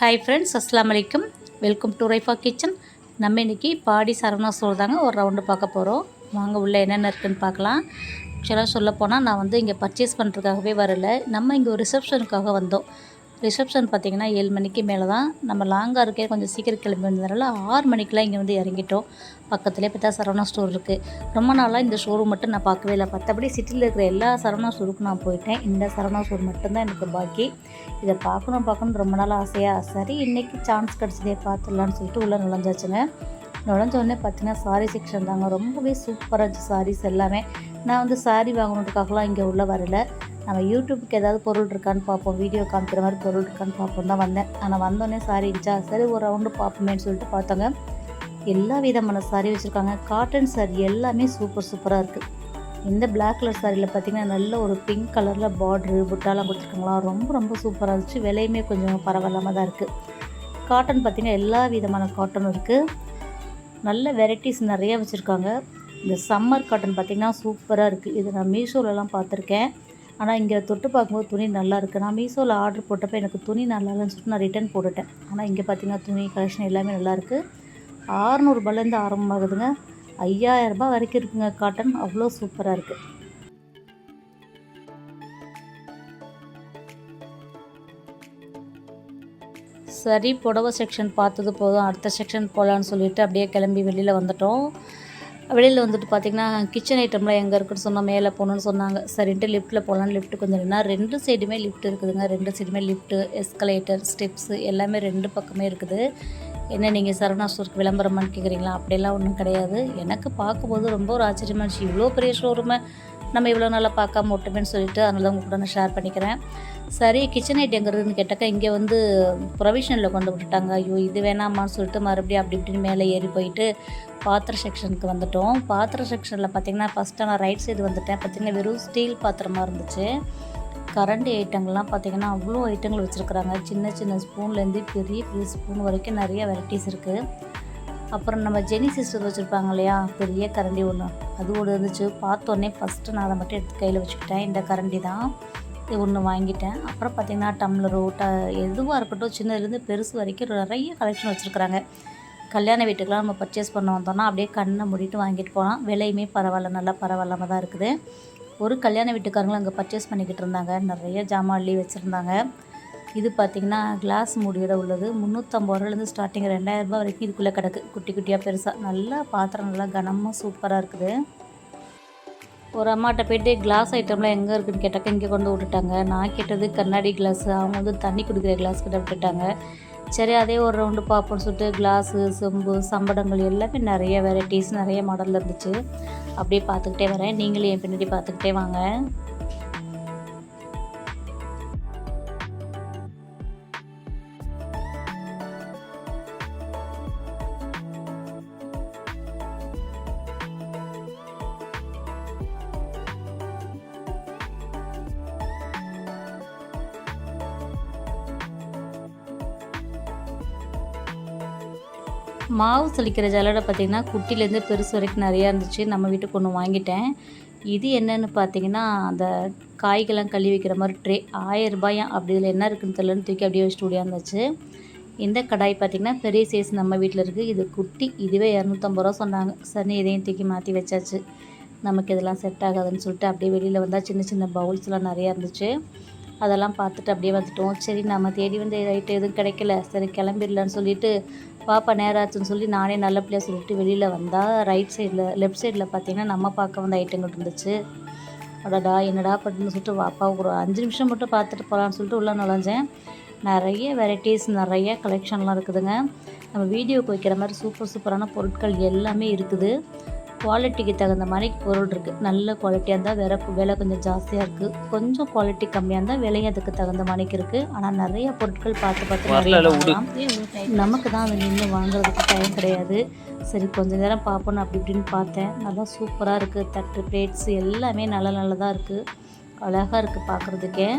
Hi friends அஸ்லாம் வலைக்கும் welcome to Raifa kitchen நம்ம இன்றைக்கி பாடி சரவணா ஸ்டோர் தாங்க ஒரு ரவுண்டு பார்க்க போகிறோம் வாங்க உள்ளே என்னென்ன இருக்குன்னு பார்க்கலாம். ஆக்சுவலாக சொல்ல போனால் நான் வந்து இங்கே பர்ச்சேஸ் பண்ணுறதுக்காகவே வரல. நம்ம இங்கே ஒரு ரிசப்ஷனுக்காக வந்தோம். ரிசப்ஷன் பார்த்திங்கன்னா ஏழு மணிக்கு மேலே தான். நம்ம லாங்காக இருக்கே கொஞ்சம் சீக்கிரம் கிளம்பி வந்ததுனால ஆறு மணிக்கெலாம் இங்கே வந்து இறங்கிட்டோம். பக்கத்துலேயே பார்த்தா சரவணா ஸ்டோர் இருக்குது ரொம்ப நாளாக இந்த ஷோரூம் மட்டும் நான் பார்க்கவே இல்லை. மற்றபடி சிட்டியில் இருக்கிற எல்லா சரவணா ஸ்டோருக்கும் நான் போயிட்டேன். இந்த சரவணா ஸ்டோர் மட்டும்தான் எனக்கு பாக்கி. இதை பார்க்கணும் பார்க்கணும் ரொம்ப நாள் ஆசையாக சரி இன்றைக்கி சான்ஸ் கிடச்சதே பார்த்துடலான்னு சொல்லிட்டு உள்ளே நுழைஞ்சாச்சுங்க. நுழைஞ்ச உடனே பார்த்தீங்கன்னா சாரி செக்ஷன் தாங்க. ரொம்பவே சூப்பராக இருந்துச்சு சாரீஸ் எல்லாமே. நான் வந்து சாரி வாங்கணுன்றதுக்காகலாம் இங்கே உள்ளே வரல. நம்ம யூடியூப்புக்கு ஏதாவது பொருள் இருக்கான்னு பார்ப்போம் வீடியோ காமிக்கிற மாதிரி பொருள் இருக்கான்னு பார்ப்போம் தான் வந்தேன். ஆனால் வந்தோடனே சாரி இருந்துச்சா? சரி ஒரு ரவுண்டு பார்ப்போமேன்னு சொல்லிட்டு பார்த்தோங்க. எல்லா விதமான சாரி வச்சுருக்காங்க. காட்டன் சாரி எல்லாமே சூப்பர் சூப்பராக இருக்குது இந்த பிளாக் கலர் சாரியில் பார்த்தீங்கன்னா நல்ல ஒரு பிங்க் கலரில் பார்ட்ரு புட்டாலாம் கொடுத்துருக்காங்களா? ரொம்ப ரொம்ப சூப்பராக இருந்துச்சு. விலையுமே கொஞ்சம் பரவாயில்லாமல் தான் இருக்குது காட்டன் பார்த்திங்கன்னா எல்லா விதமான காட்டனும் இருக்குது நல்ல வெரைட்டிஸ் நிறையா வச்சுருக்காங்க. இந்த சம்மர் காட்டன் பார்த்திங்கன்னா சூப்பராக இருக்குது இது நான் மீஷோலலாம் பார்த்துருக்கேன். ஆனால் இங்கே தொட்டு பார்க்கும்போது துணி நல்லா இருக்குது நான் மீஷோவில் ஆர்டர் போட்டப்போ எனக்கு துணி நல்லா இல்லைன்னு சொல்லிட்டு நான் ரிட்டன் போட்டுட்டேன். ஆனால் இங்கே பார்த்தீங்கன்னா துணி கலெக்ஷன் எல்லாமே நல்லா இருக்குது ஆறுநூறுபாலேருந்து ஆரம்பமாகுதுங்க. ஐயாயிரரூபா வரைக்கும் இருக்குங்க. காட்டன் அவ்வளோ சூப்பராக இருக்குது சரி புடவை செக்ஷன் பார்த்தது போதும். அடுத்த செக்ஷன் போகலான்னு சொல்லிட்டு அப்படியே கிளம்பி வெளியில் வந்துட்டோம். வெளியில் வந்துட்டு பார்த்திங்கன்னா கிச்சன் ஐட்டம்லாம் எங்கே இருக்குன்னு சொன்னால் மேலே போகணுன்னு சொன்னாங்க. சரின்ட்டு லிஃப்ட்டில் போகலான்னு லிஃப்ட் கொஞ்சம் நின்னா ரெண்டு சைடுமே லிஃப்ட் இருக்குதுங்க. ரெண்டு சைடுமே லிஃப்ட்டு எஸ்கலேட்டர் ஸ்டெப்ஸு எல்லாமே ரெண்டு பக்கமே இருக்குது. என்ன நீங்கள் சரவணா ஸ்டோருக்கு விளம்பரமான்னு கேட்குறீங்களா அப்படியெல்லாம் ஒன்றும் கிடையாது. எனக்கு பார்க்கும்போது ரொம்ப ஒரு ஆச்சரியமாக இருந்துச்சு. இவ்வளோ பெரிய ஷோரூமை நம்ம இவ்வளோ நாளாக பார்க்காம ஒட்டுமேன்னு சொல்லிட்டு அதனால தான் உங்கள் கூட நான் ஷேர் பண்ணிக்கிறேன். சரி கிச்சன் ஐட் எங்கிறதுன்னு கேட்டாக்கா இங்கே வந்து ப்ரொவிஷனில் கொண்டு விட்டுட்டாங்க. ஐயோ இது வேணாமான்னு சொல்லிட்டு மறுபடியும் அப்படி இப்படின்னு மேலே ஏறி போயிட்டு பாத்திர செக்ஷனுக்கு வந்துட்டோம். பாத்திர செக்ஷனில் பார்த்திங்கன்னா ஃபஸ்ட்டு நான் ரைட் சைடு வந்துட்டேன். பார்த்திங்கன்னா வெறும் ஸ்டீல் பாத்திரமாக இருந்துச்சு. கரண்ட் ஐட்டங்கள்லாம் பார்த்திங்கன்னா அவ்வளோ ஐட்டங்கள் வச்சுருக்குறாங்க. சின்ன சின்ன ஸ்பூன்லேருந்து பெரிய பெரிய ஸ்பூன் வரைக்கும் நிறைய வெரைட்டிஸ் இருக்குது அப்புறம் நம்ம ஜெனி சிஸ்டர் வச்சுருப்பாங்க இல்லையா? பெரிய கரண்டி ஒன்று அது ஒன்று இருந்துச்சு. பார்த்தோன்னே ஃபஸ்ட்டு நான் அதை மட்டும் எடுத்து கையில் வச்சுக்கிட்டேன். இந்த கரண்டி தான் ஒன்று வாங்கிட்டேன். அப்புறம் பார்த்திங்கன்னா டம்ளரோ ட எதுவாக இருக்கட்டும் சின்னதுலேருந்து பெருசு வரைக்கும் நிறைய கலெக்ஷன் வச்சுருக்குறாங்க. கல்யாண வீட்டுக்கெலாம் நம்ம பர்ச்சேஸ் பண்ண வந்தோம்னா அப்படியே கண்ணை மூடிட்டு வாங்கிட்டு போகலாம். விலையுமே பரவாயில்ல நல்லா பரவாயில்லாமல் தான் இருக்குது. ஒரு கல்யாண வீட்டுக்காரங்களும் அங்கே பர்ச்சேஸ் பண்ணிக்கிட்டு இருந்தாங்க. நிறைய ஜாமான்லி வச்சுருந்தாங்க. இது பார்த்திங்கன்னா கிளாஸ் மூடியோட உள்ளது. முந்நூற்றம்பது ரூபாலேருந்து ஸ்டார்டிங் ரெண்டாயிரரூபா வரைக்கும் இதுக்குள்ளே கிடக்கு. குட்டி குட்டியாக பெருசாக நல்லா பாத்திரம் நல்லா கனமாக சூப்பராக இருக்குது. ஒரு அம்மாட்ட போயிட்டு கிளாஸ் ஐட்டம்லாம் எங்கே இருக்குதுன்னு கேட்டாக்க இங்கே கொண்டு விட்டுட்டாங்க. நான் கேட்டது கண்ணாடி கிளாஸ் அவங்க வந்து தண்ணி குடிக்கிற கிளாஸ் கிட்ட விட்டுட்டாங்க. சரி அதே ஒரு ரவுண்டு பார்ப்போம்னு சொல்லிட்டு கிளாஸு செம்பு சம்படங்கள் எல்லாமே நிறைய வெரைட்டிஸ் நிறைய மாடலில் இருந்துச்சு. அப்படியே பார்த்துக்கிட்டே வரேன். நீங்களும் என் பின்னாடி பார்த்துக்கிட்டே வாங்க. மாவு சலிக்கிற ஜல்லடை பார்த்திங்கன்னா குட்டிலேருந்து பெருசு வரைக்கும் நிறையா இருந்துச்சு. நம்ம வீட்டுக்கு ஒன்று வாங்கிட்டேன். இது என்னென்னு பார்த்தீங்கன்னா அந்த காய்கெல்லாம் கழுவி வைக்கிற மாதிரி ட்ரே ஆயிரம் ரூபாயா? அப்படி இதில் என்ன இருக்குன்னு தெரியலன்னு தூக்கி அப்படியே வச்சுட்டு ஓடியாந்துச்சு இந்த கடாய் பார்த்திங்கன்னா பெரிய சைஸ் நம்ம வீட்டில் இருக்குது இது குட்டி இதுவே இரநூத்தம்பது ரூபா சொன்னாங்க. சரி இதையும் தூக்கி மாற்றி வச்சாச்சு. நமக்கு இதெல்லாம் செட் ஆகாதுன்னு சொல்லிட்டு அப்படியே வெளியில் வந்தால் சின்ன சின்ன பவுல்ஸ்லாம் நிறையா இருந்துச்சு. அதெல்லாம் பார்த்துட்டு அப்படியே வந்துட்டோம். சரி நம்ம தேடி வந்து ரைட்டு எதுவும் கிடைக்கல. சரி கிளம்பிடலான்னு சொல்லிட்டு பாப்பா நேராச்சுன்னு சொல்லி நானே நல்ல பிள்ளையா சொல்லிட்டு வெளியில் வந்தால் ரைட் சைடில் லெஃப்ட் சைடில் பார்த்தீங்கன்னா நம்ம பார்க்க வந்த ஐட்டங்கள் இருந்துச்சு. அடடா என்னடா அப்படின்னு சொல்லிட்டு அப்பாவுக்கு ஒரு அஞ்சு நிமிஷம் மட்டும் பார்த்துட்டு போகலான்னு சொல்லிட்டு உள்ளே நுழைஞ்சேன். நிறைய வெரைட்டிஸ் நிறைய கலெக்ஷன்லாம் இருக்குதுங்க. நம்ம வீடியோக்கு வைக்கிற மாதிரி சூப்பர் சூப்பரான பொருட்கள் எல்லாமே இருக்குது. குவாலிட்டிக்கு தகுந்த மாதிரி பொருள் இருக்குது நல்ல குவாலிட்டியாக இருந்தால் வேற விலை கொஞ்சம் ஜாஸ்தியாக இருக்குது கொஞ்சம் குவாலிட்டி கம்மியாக இருந்தால் விலையும் அதுக்கு தகுந்த மாதிரிக்கு இருக்குது ஆனால் நிறைய பொருட்கள் பார்த்து பார்த்து. நமக்கு தான் அதை நின்று வாங்குறதுக்கு டைம் கிடையாது. சரி கொஞ்ச நேரம் பார்ப்போம். அப்படி இப்படின்னு பார்த்தேன். நல்லா சூப்பராக இருக்குது தட்டு பிளேட்ஸ் எல்லாமே நல்ல நல்லதாக இருக்குது அழகாக இருக்குது பார்க்குறதுக்கே.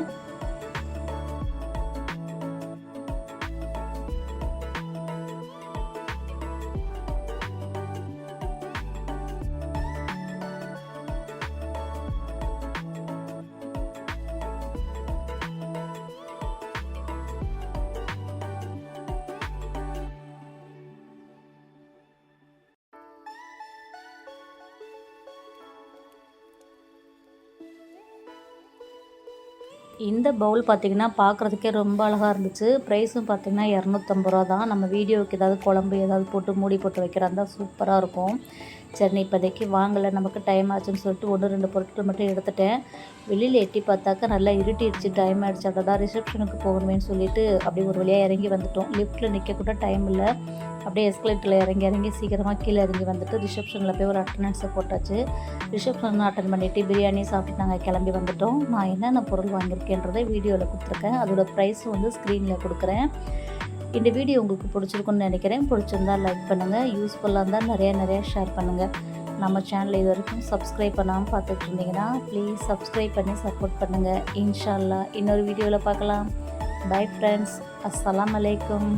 இந்த பவுல் பார்த்திங்கன்னா பார்க்குறதுக்கே ரொம்ப அழகாக இருந்துச்சு. ப்ரைஸும் பார்த்திங்கன்னா இரநூத்தம்பது ரூபா தான். நம்ம வீடியோவுக்கு ஏதாவது குழம்பு ஏதாவது போட்டு மூடி போட்டு வைக்கிறதா சூப்பராக இருக்கும். சரி இப்போதைக்கு வாங்கலை. நமக்கு டைம் ஆச்சுன்னு சொல்லிட்டு ஒன்று ரெண்டு பொருட்கள் மட்டும் எடுத்துட்டேன். வெளியில் எட்டி பார்த்தாக்கா நல்லா இருட்டிடுச்சு. டைம் ஆகிடுச்சு அங்கே தான் ரிசப்ஷனுக்கு போகணுமேனு சொல்லிட்டு அப்படி ஒரு வழியாக இறங்கி வந்துட்டோம். லிஃப்ட்டில் நிற்க கூட டைம் இல்லை. அப்படியே எஸ்கலேட்டரில் இறங்கி இறங்கி சீக்கிரமாக கீழே இறங்கி வந்துட்டு ரிசப்ஷனில் போய் ஒரு அட்டண்டன்ஸை போட்டாச்சு. ரிசப்ஷன் அட்டன் பண்ணிவிட்டு பிரியாணி சாப்பிட்டு நாங்கள் கிளம்பி வந்துட்டோம். நான் என்னென்ன பொருள் வாங்கியிருக்கேன்றதை வீடியோவில் கொடுத்துருக்கேன். அதோட ப்ரைஸும் வந்து ஸ்க்ரீனில் கொடுக்குறேன். இந்த வீடியோ உங்களுக்கு பிடிச்சிருக்குன்னு நினைக்கிறேன். பிடிச்சிருந்தா லைக் பண்ணுங்கள் யூஸ்ஃபுல்லாக இருந்தால் நிறையா நிறையா ஷேர் பண்ணுங்கள் நம்ம சேனல் இது வரைக்கும் சப்ஸ்கிரைப் பண்ணாமல் பார்த்துட்டு இருந்தீங்கன்னா ப்ளீஸ் சப்ஸ்கிரைப் பண்ணி சப்போர்ட் பண்ணுங்கள் இன்ஷால்லா இன்னொரு வீடியோவில் பார்க்கலாம். பை ஃப்ரெண்ட்ஸ் அஸ்லாம் அலைக்கும்